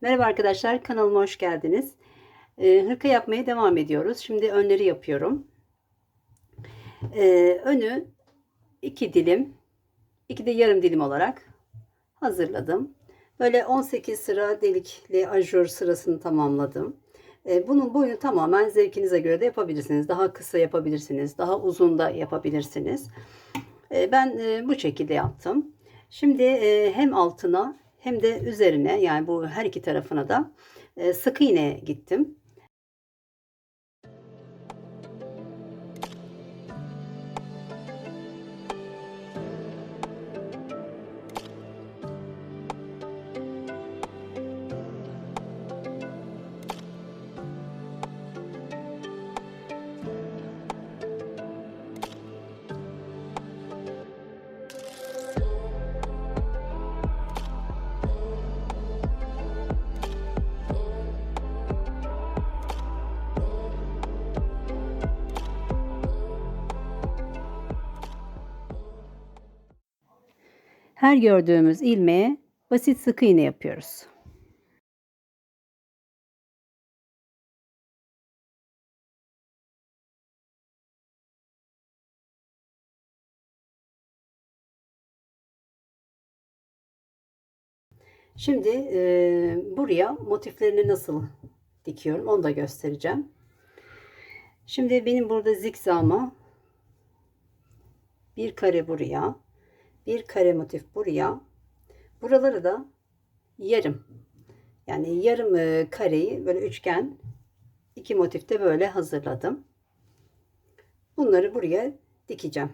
Merhaba arkadaşlar, kanalıma hoş geldiniz. Ee, hırka yapmaya devam ediyoruz. Şimdi önleri yapıyorum. Ee, önü iki dilim, iki de yarım dilim olarak hazırladım. Böyle 18 sıra delikli ajur sırasını tamamladım. Ee, bunun boyunu tamamen zevkinize göre de yapabilirsiniz. Daha kısa yapabilirsiniz, daha uzun da yapabilirsiniz. Ben e, bu şekilde yaptım. Şimdi e, hem altına hem de üzerine yani bu her iki tarafına da e, sık iğne gittim. Her gördüğümüz ilmeğe basit sık iğne yapıyoruz. Şimdi e, buraya motiflerini nasıl dikiyorum onu da göstereceğim. Şimdi benim burada zikzama bir kare buraya, bir kare motif buraya. Buraları da yarım. Yani yarım e, kareyi böyle üçgen iki motifte böyle hazırladım. Bunları buraya dikeceğim.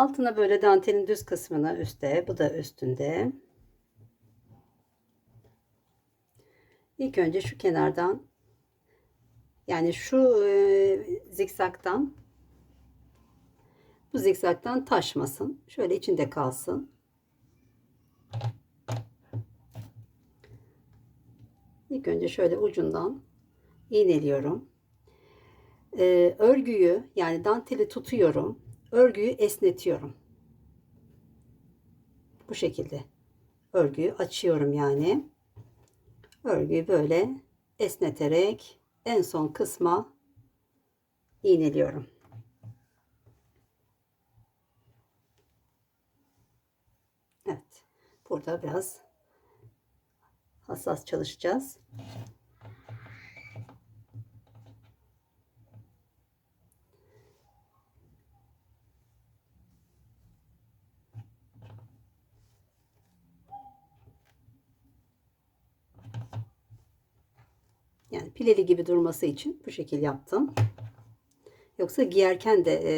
Altına böyle dantelin düz kısmına üstte, bu da üstünde. İlk önce şu kenardan yani şu e, zikzaktan bu zikzaktan taşmasın. Şöyle içinde kalsın. İlk önce şöyle ucundan iğneliyorum. Ee, örgüyü yani danteli tutuyorum örgüyü esnetiyorum. Bu şekilde örgüyü açıyorum yani. Örgüyü böyle esneterek en son kısma iğneliyorum. Evet. Burada biraz hassas çalışacağız. Yani pileli gibi durması için bu şekil yaptım. Yoksa giyerken de e,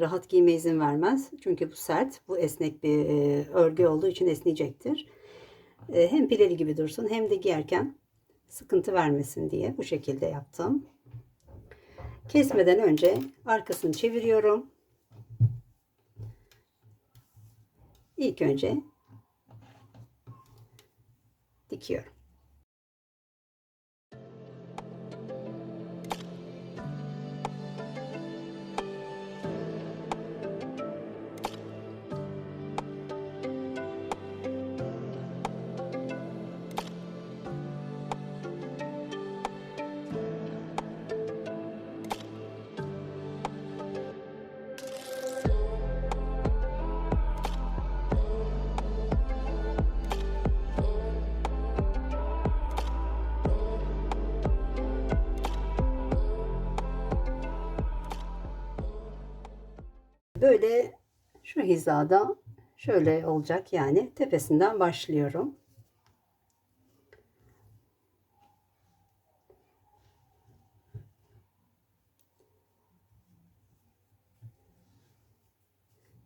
rahat giyme izin vermez. Çünkü bu sert, bu esnek bir e, örgü olduğu için esneyecektir. E, hem pileli gibi dursun hem de giyerken sıkıntı vermesin diye bu şekilde yaptım. Kesmeden önce arkasını çeviriyorum. İlk önce dikiyorum. Hizada şöyle olacak yani tepesinden başlıyorum.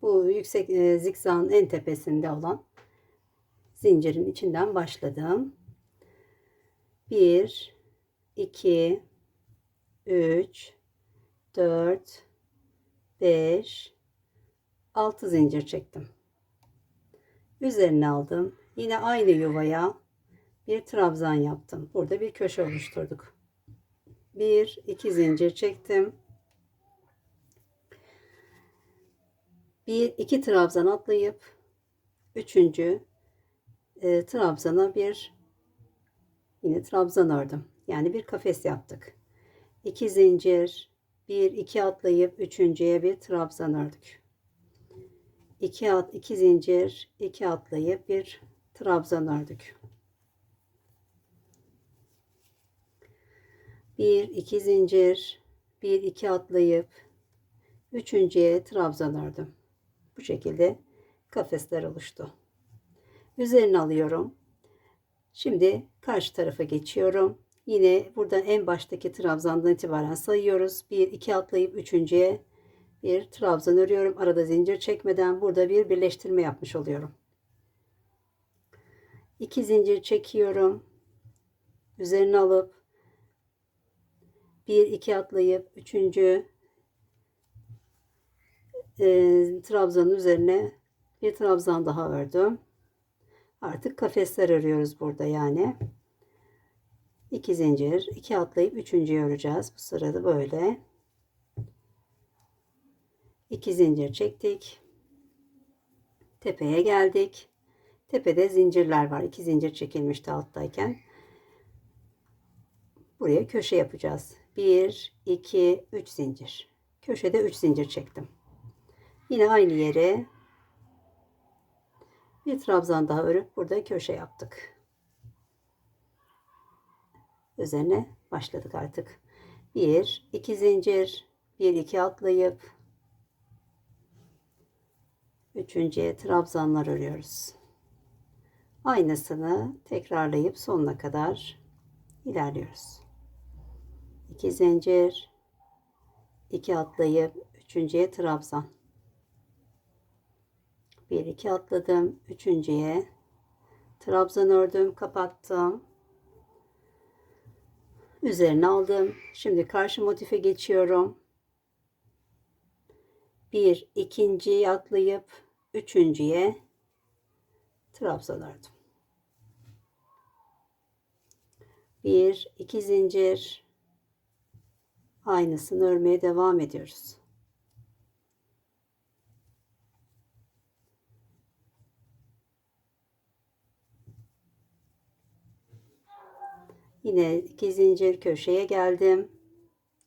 Bu yüksek e, zikzağın en tepesinde olan zincirin içinden başladım. 1 2 3 4 5 6 zincir çektim. Üzerine aldım. Yine aynı yuvaya bir trabzan yaptım. Burada bir köşe oluşturduk. 1 2 zincir çektim. 1 2 trabzan atlayıp 3. E, trabzana bir yine trabzan ördüm. Yani bir kafes yaptık. 2 zincir 1 2 atlayıp üçüncüye bir trabzan ördük. 2 at 2 zincir 2 atlayıp bir trabzan ördük. 1 2 zincir 1 2 atlayıp üçüncüye trabzan ördüm. Bu şekilde kafesler oluştu. Üzerine alıyorum. Şimdi karşı tarafa geçiyorum. Yine burada en baştaki trabzandan itibaren sayıyoruz. 1 2 atlayıp üçüncüye bir trabzan örüyorum. Arada zincir çekmeden burada bir birleştirme yapmış oluyorum. 2 zincir çekiyorum. Üzerine alıp 1 2 atlayıp üçüncü e, trabzanın üzerine bir trabzan daha ördüm. Artık kafesler örüyoruz burada yani. 2 zincir, 2 atlayıp üçüncüyü öreceğiz. Bu sırada böyle. 2 zincir çektik. Tepeye geldik. Tepede zincirler var. 2 zincir çekilmişti alttayken. Buraya köşe yapacağız. 1, 2, 3 zincir. Köşede 3 zincir çektim. Yine aynı yere bir trabzan daha örüp burada köşe yaptık. Üzerine başladık artık. 1, 2 zincir, 1, 2 atlayıp üçüncüye trabzanlar örüyoruz. Aynısını tekrarlayıp sonuna kadar ilerliyoruz. 2 zincir, 2 atlayıp üçüncüye trabzan. 1 2 atladım, üçüncüye trabzan ördüm, kapattım. Üzerine aldım. Şimdi karşı motife geçiyorum. Bir ikinciyi atlayıp üçüncüye trabzan. Bir iki zincir aynısını örmeye devam ediyoruz. Yine iki zincir köşeye geldim.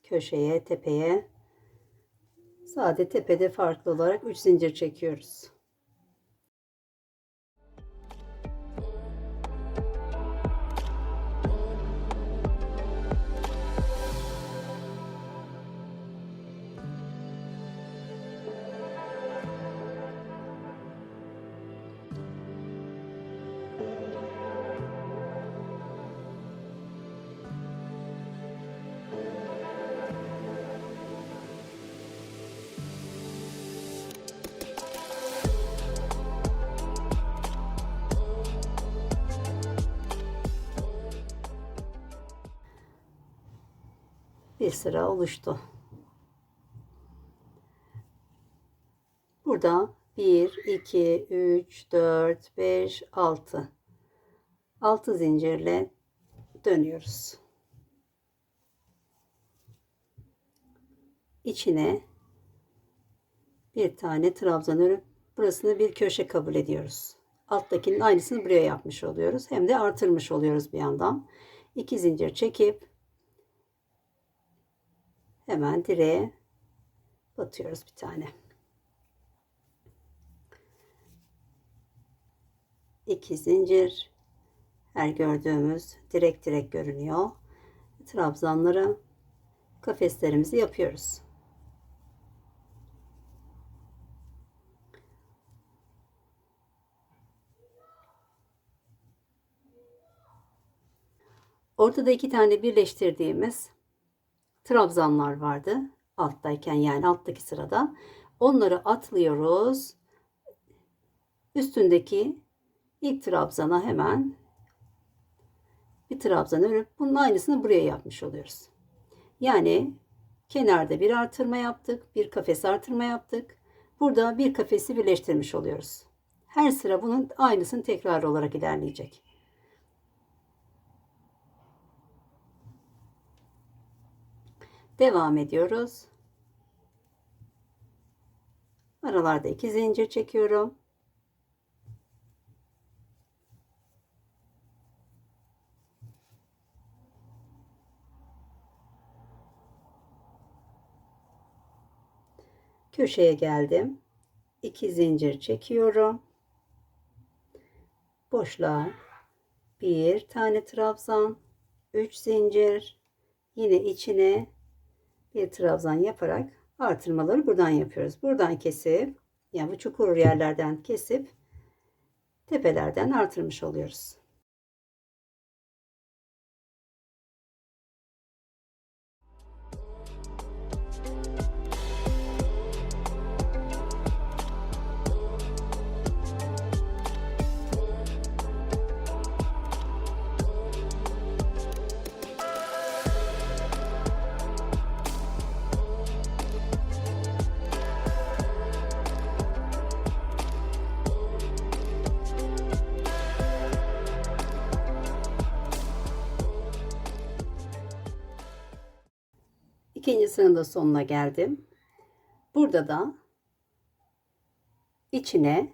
Köşeye, tepeye. Sade tepede farklı olarak 3 zincir çekiyoruz. Bir sıra oluştu. Burada 1, 2, 3, 4, 5, 6. 6 zincirle dönüyoruz. İçine bir tane trabzan örüp burasını bir köşe kabul ediyoruz. Alttakinin aynısını buraya yapmış oluyoruz. Hem de artırmış oluyoruz bir yandan. 2 zincir çekip hemen direğe batıyoruz bir tane. 2 zincir her gördüğümüz direk direk görünüyor. Trabzanları kafeslerimizi yapıyoruz. Ortada iki tane birleştirdiğimiz trabzanlar vardı. Alttayken yani alttaki sırada. Onları atlıyoruz. Üstündeki ilk trabzana hemen bir trabzan örüp bunun aynısını buraya yapmış oluyoruz. Yani kenarda bir artırma yaptık, bir kafes artırma yaptık. Burada bir kafesi birleştirmiş oluyoruz. Her sıra bunun aynısını tekrar olarak ilerleyecek. Devam ediyoruz. Aralarda iki zincir çekiyorum. köşeye geldim. 2 zincir çekiyorum. Boşluğa bir tane trabzan, 3 zincir, yine içine bir trabzan yaparak artırmaları buradan yapıyoruz. Buradan kesip yani bu çukur yerlerden kesip tepelerden artırmış oluyoruz. İkinci sıranın da sonuna geldim. Burada da içine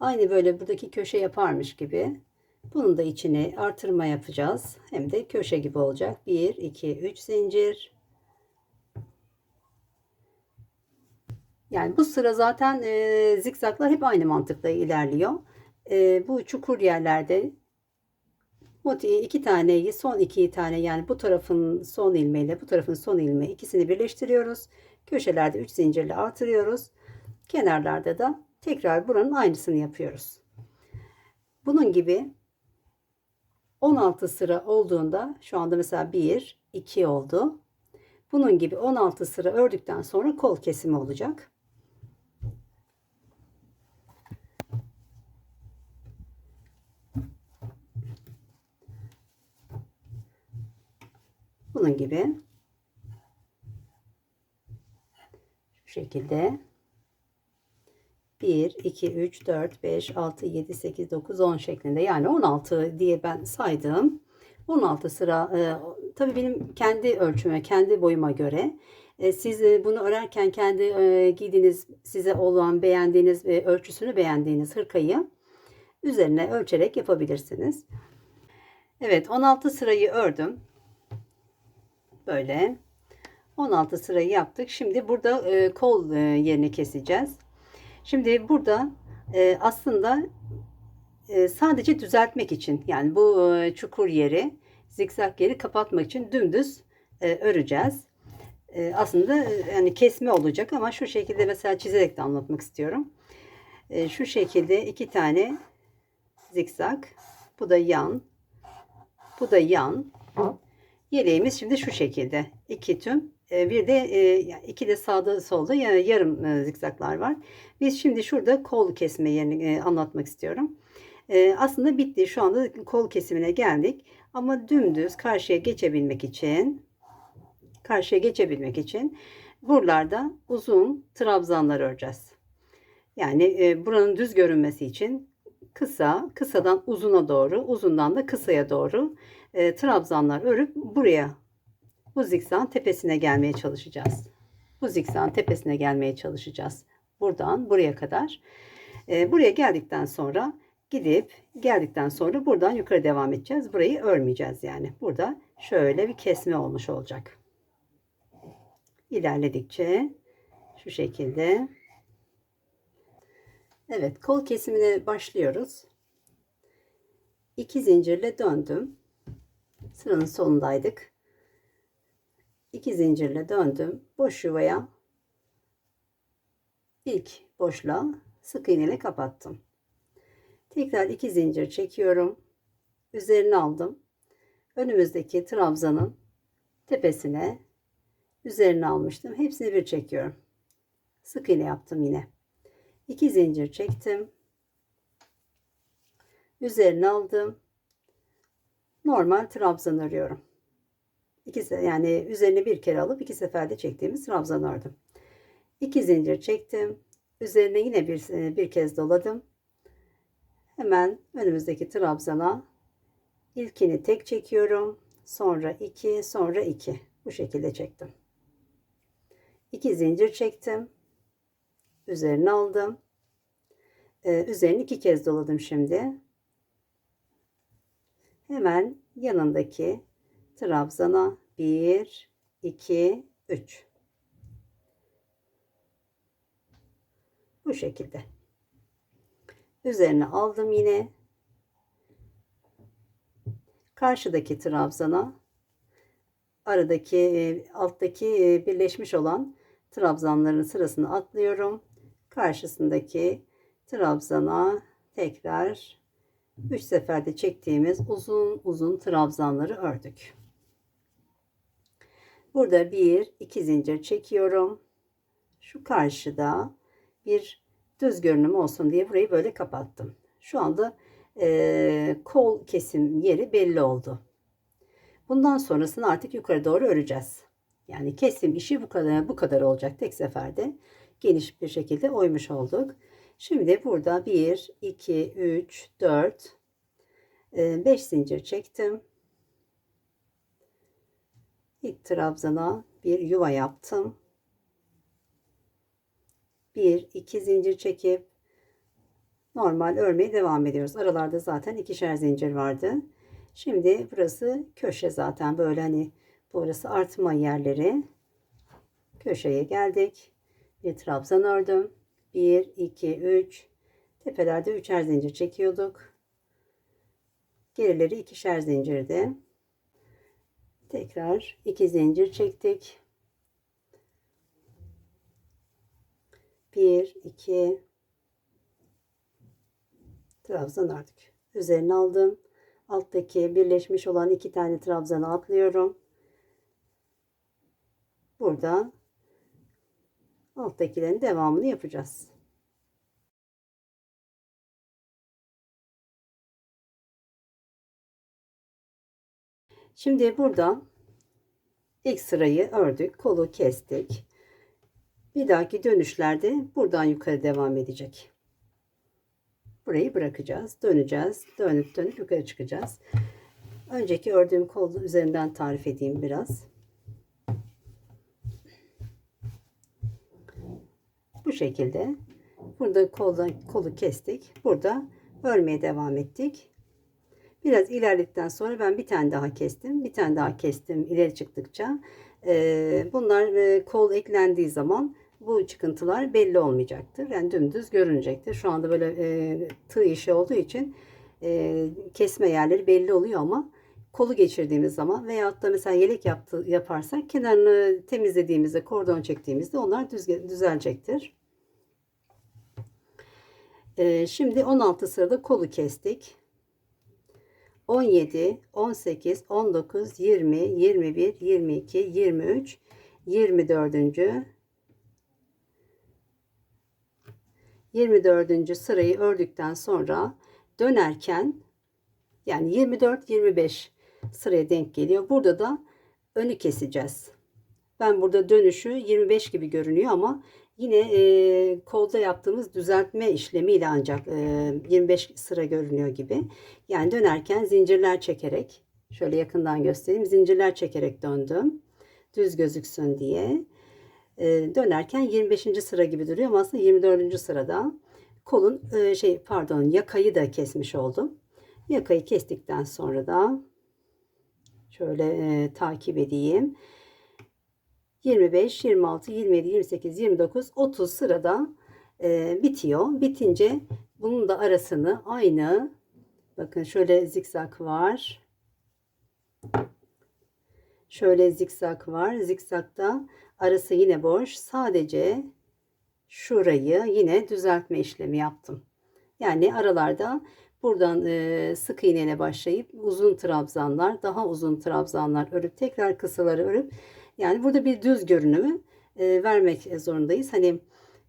aynı böyle buradaki köşe yaparmış gibi bunun da içine artırma yapacağız. Hem de köşe gibi olacak. 1, 2, 3 zincir. Yani bu sıra zaten e, zikzaklar hep aynı mantıkla ilerliyor. E, bu çukur yerlerde motivi iki taneyi son iki tane yani bu tarafın son ilmeğiyle bu tarafın son ilmeği ikisini birleştiriyoruz. Köşelerde 3 zincirle artırıyoruz. Kenarlarda da tekrar buranın aynısını yapıyoruz. Bunun gibi 16 sıra olduğunda şu anda mesela 1 2 oldu. Bunun gibi 16 sıra ördükten sonra kol kesimi olacak. Bunun gibi. Şu şekilde. 1, 2, 3, 4, 5, 6, 7, 8, 9, 10 şeklinde. Yani 16 diye ben saydım. 16 sıra e, tabii benim kendi ölçüme, kendi boyuma göre. E, siz e, bunu örerken kendi e, giydiğiniz, size olan beğendiğiniz e, ölçüsünü beğendiğiniz hırkayı üzerine ölçerek yapabilirsiniz. Evet 16 sırayı ördüm. Böyle. 16 sırayı yaptık. Şimdi burada e, kol e, yerini keseceğiz. Şimdi burada e, aslında e, sadece düzeltmek için yani bu e, çukur yeri zikzak yeri kapatmak için dümdüz e, öreceğiz. E, aslında e, yani kesme olacak ama şu şekilde mesela çizerek de anlatmak istiyorum. E, şu şekilde iki tane zikzak. Bu da yan. Bu da yan. Yeleğimiz şimdi şu şekilde. iki tüm e, bir de e, iki de sağda solda yarım e, zikzaklar var. Biz şimdi şurada kol kesme yerini anlatmak istiyorum. Aslında bitti. Şu anda kol kesimine geldik. Ama dümdüz karşıya geçebilmek için karşıya geçebilmek için buralarda uzun trabzanlar öreceğiz. Yani buranın düz görünmesi için kısa, kısadan uzuna doğru, uzundan da kısaya doğru e, trabzanlar örüp buraya bu zikzağın tepesine gelmeye çalışacağız. Bu zikzağın tepesine gelmeye çalışacağız. Buradan buraya kadar. E, buraya geldikten sonra gidip geldikten sonra buradan yukarı devam edeceğiz. Burayı örmeyeceğiz yani. Burada şöyle bir kesme olmuş olacak. İlerledikçe şu şekilde. Evet kol kesimine başlıyoruz. İki zincirle döndüm. Sıranın sonundaydık. İki zincirle döndüm. Boş yuvaya ilk boşluğa sık iğne ile kapattım. Tekrar iki zincir çekiyorum. Üzerine aldım. Önümüzdeki trabzanın tepesine üzerine almıştım. Hepsini bir çekiyorum. Sık iğne yaptım yine. İki zincir çektim. Üzerine aldım. Normal trabzan örüyorum. İki, yani üzerine bir kere alıp iki seferde çektiğimiz trabzan ördüm. İki zincir çektim. Üzerine yine bir, bir kez doladım. Hemen önümüzdeki trabzana ilkini tek çekiyorum. Sonra iki, sonra iki. Bu şekilde çektim. İki zincir çektim. Üzerine aldım. Ee, üzerini iki kez doladım şimdi. Hemen yanındaki trabzana 1, 2, 3. Bu şekilde. Üzerine aldım yine. Karşıdaki trabzana aradaki e, alttaki e, birleşmiş olan trabzanların sırasını atlıyorum. Karşısındaki trabzana tekrar 3 seferde çektiğimiz uzun uzun trabzanları ördük. Burada bir iki zincir çekiyorum. Şu karşıda bir düz görünüm olsun diye burayı böyle kapattım. Şu anda e, kol kesim yeri belli oldu. Bundan sonrasını artık yukarı doğru öreceğiz. Yani kesim işi bu kadar bu kadar olacak tek seferde. Geniş bir şekilde oymuş olduk. Şimdi burada 1 2 3 4 5 zincir çektim. İlk trabzana bir yuva yaptım. 1 2 zincir çekip normal örmeye devam ediyoruz. Aralarda zaten ikişer zincir vardı. Şimdi burası köşe zaten böyle hani burası artma yerleri. Köşeye geldik. Bir trabzan ördüm. 1 2 3 tepelerde üçer zincir çekiyorduk. Gerileri ikişer zincirdi. Tekrar iki zincir çektik. 1 2 trabzan ördük. Üzerine aldım. Alttaki birleşmiş olan iki tane trabzanı atlıyorum. Burada alttakilerin devamını yapacağız. Şimdi burada ilk sırayı ördük. Kolu kestik. Bir dahaki dönüşlerde buradan yukarı devam edecek. Burayı bırakacağız. Döneceğiz. Dönüp dönüp yukarı çıkacağız. Önceki ördüğüm kol üzerinden tarif edeyim biraz. Şekilde. Burada kolda, kolu kestik. Burada örmeye devam ettik. Biraz ilerledikten sonra ben bir tane daha kestim. Bir tane daha kestim ileri çıktıkça. Bunlar kol eklendiği zaman bu çıkıntılar belli olmayacaktır. Yani dümdüz görünecektir. Şu anda böyle e, tığ işi olduğu için e, kesme yerleri belli oluyor ama kolu geçirdiğimiz zaman veyahut da mesela yelek yaptı, yaparsak kenarını temizlediğimizde kordon çektiğimizde onlar düz, düzelecektir. E, şimdi 16 sırada kolu kestik. 17, 18, 19, 20, 21, 22, 23, 24. 24. sırayı ördükten sonra dönerken yani 24 25 sıraya denk geliyor. Burada da önü keseceğiz. Ben burada dönüşü 25 gibi görünüyor ama yine e, kolda yaptığımız düzeltme işlemiyle ancak e, 25 sıra görünüyor gibi. Yani dönerken zincirler çekerek şöyle yakından göstereyim. Zincirler çekerek döndüm. Düz gözüksün diye. E, dönerken 25. sıra gibi duruyor ama aslında 24. sırada kolun e, şey pardon yakayı da kesmiş oldum. Yakayı kestikten sonra da şöyle e, takip edeyim. 25, 26, 27, 28, 29, 30 sırada e, bitiyor. Bitince bunun da arasını aynı bakın şöyle zikzak var. Şöyle zikzak var. Zikzakta arası yine boş. Sadece şurayı yine düzeltme işlemi yaptım. Yani aralarda buradan e, sık iğneyle başlayıp uzun trabzanlar, daha uzun trabzanlar örüp tekrar kısaları örüp yani burada bir düz görünümü e, vermek zorundayız. Hani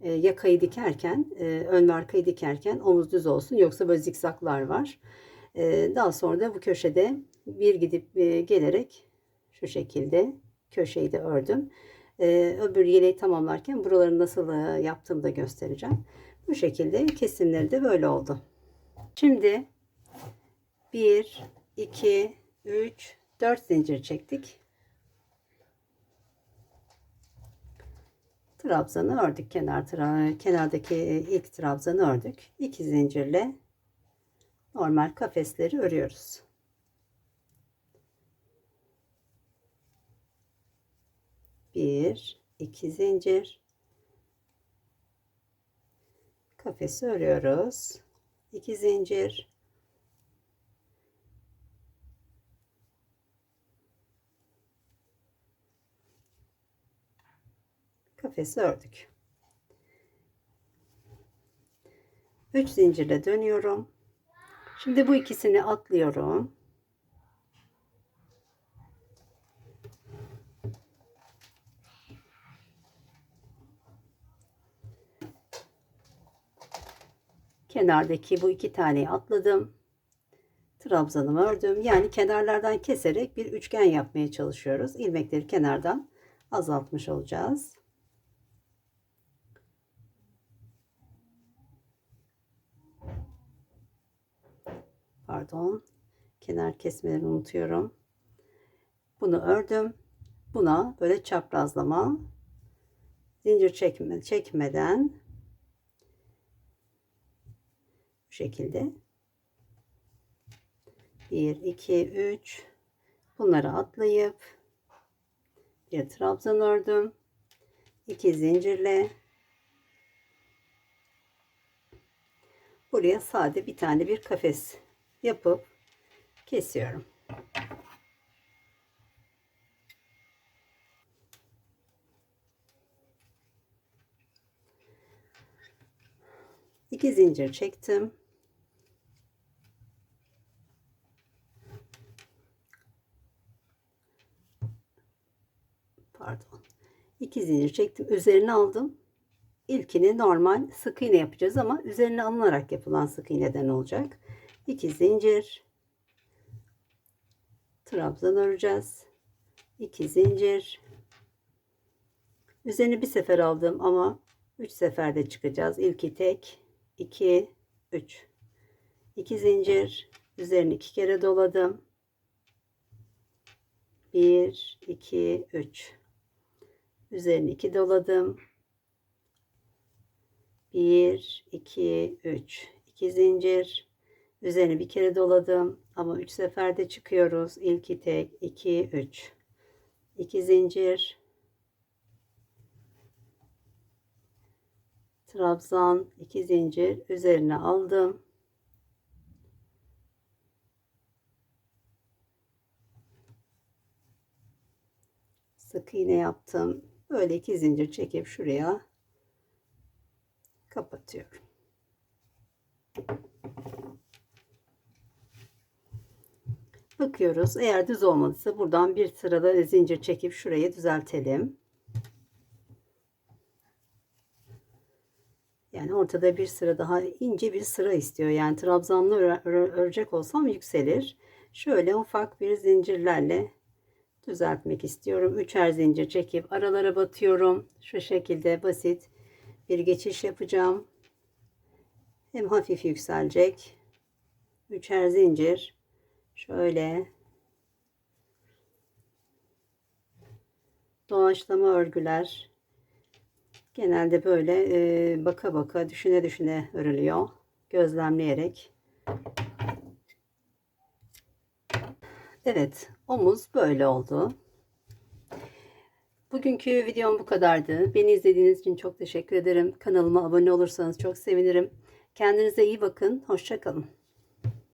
e, yakayı dikerken, e, ön ve arkayı dikerken omuz düz olsun yoksa böyle zikzaklar var. E, daha sonra da bu köşede bir gidip e, gelerek şu şekilde köşeyi de ördüm. E, öbür yeleği tamamlarken buraları nasıl e, yaptığımı da göstereceğim. Bu şekilde kesimleri de böyle oldu. Şimdi 1, 2, 3, 4 zincir çektik. Trabzanı ördük. Kenar tra kenardaki ilk trabzanı ördük. 2 zincirle normal kafesleri örüyoruz. Bir, iki zincir. Kafesi örüyoruz. 2 zincir. Kafesi ördük. 3 zincirle dönüyorum. Şimdi bu ikisini atlıyorum. Kenardaki bu iki taneyi atladım. Trabzanımı ördüm. Yani kenarlardan keserek bir üçgen yapmaya çalışıyoruz. İlmekleri kenardan azaltmış olacağız. Pardon. Kenar kesmelerini unutuyorum. Bunu ördüm. Buna böyle çaprazlama zincir çekme, çekmeden bu şekilde 1 2 3 bunları atlayıp bir trabzan ördüm 2 zincirle buraya sade bir tane bir kafes yapıp kesiyorum. İki zincir çektim. Pardon. İki zincir çektim. Üzerine aldım. İlkini normal sık iğne yapacağız ama üzerine alınarak yapılan sık iğneden olacak. 2 zincir. Trabzan öreceğiz. 2 zincir. Üzerine bir sefer aldım ama 3 seferde çıkacağız. İlki tek 2 3 2 zincir. Üzerine iki kere doladım. 1 2 3 üzerine 2 doladım. 1 2 3 2 zincir Üzerine bir kere doladım ama 3 seferde çıkıyoruz. İlki tek 2 3 2 zincir trabzan 2 zincir üzerine aldım. Sık iğne yaptım. Böyle iki zincir çekip şuraya kapatıyorum. Bakıyoruz. Eğer düz olmadıysa buradan bir sırada zincir çekip şurayı düzeltelim. Yani ortada bir sıra daha ince bir sıra istiyor. Yani trabzanlı örecek olsam yükselir. şöyle ufak bir zincirlerle düzeltmek istiyorum. Üçer zincir çekip aralara batıyorum. Şu şekilde basit bir geçiş yapacağım. Hem hafif yükselecek. Üçer zincir. Şöyle doğaçlama örgüler genelde böyle e, baka baka düşüne düşüne örülüyor. Gözlemleyerek. Evet, omuz böyle oldu. Bugünkü videom bu kadardı. Beni izlediğiniz için çok teşekkür ederim. Kanalıma abone olursanız çok sevinirim. Kendinize iyi bakın. Hoşçakalın.